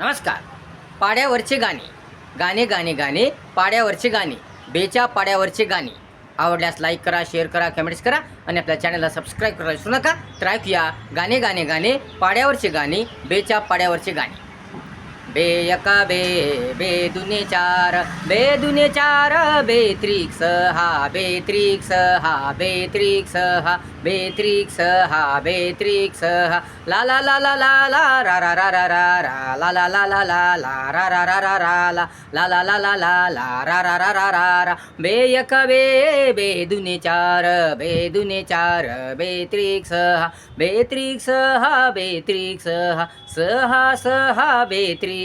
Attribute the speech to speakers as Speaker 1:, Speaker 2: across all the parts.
Speaker 1: नमस्कार पाड्यावरचे गाणे गाणे गाणे गाणे पाड्यावरचे गाणे बेच्या पाड्यावरचे गाणे आवडल्यास लाईक करा शेअर करा कमेंट्स करा आणि आपल्या चॅनलला सबस्क्राईब करायला विसरू नका तर ऐकूया गाणे गाणे गाणे पाड्यावरचे गाणे बेच्या पाड्यावरचे गाणे बेयका बे बेदुने चार बेदुने चार बेत्रिक्स हा बेत्रिक्स हा बेत्रिक्स हा बेत्रिक्स हा बेत्रिक्स हा ला ला ला ला ला ला रा रा रा रा रा रा ला ला ला ला ला ला रा रा रा रा रा ला ला ला ला ला ला ला रा रा रा रा रा रा बेयक बे बेदुने चार बेदुने चार बेत्रिक्स हा बेत्रिक्स हा बेत्रिक्स हा सहा सहा बेत्रिक्स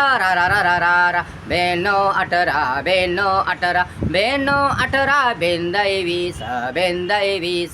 Speaker 1: रा रा रा रा रा रा बेनो अठरा बेनो अठरा बेनो अठरा बेंदाई वीस बेंदाई वीस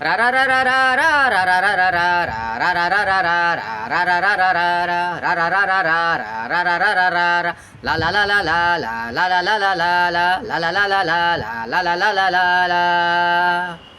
Speaker 1: la la la la la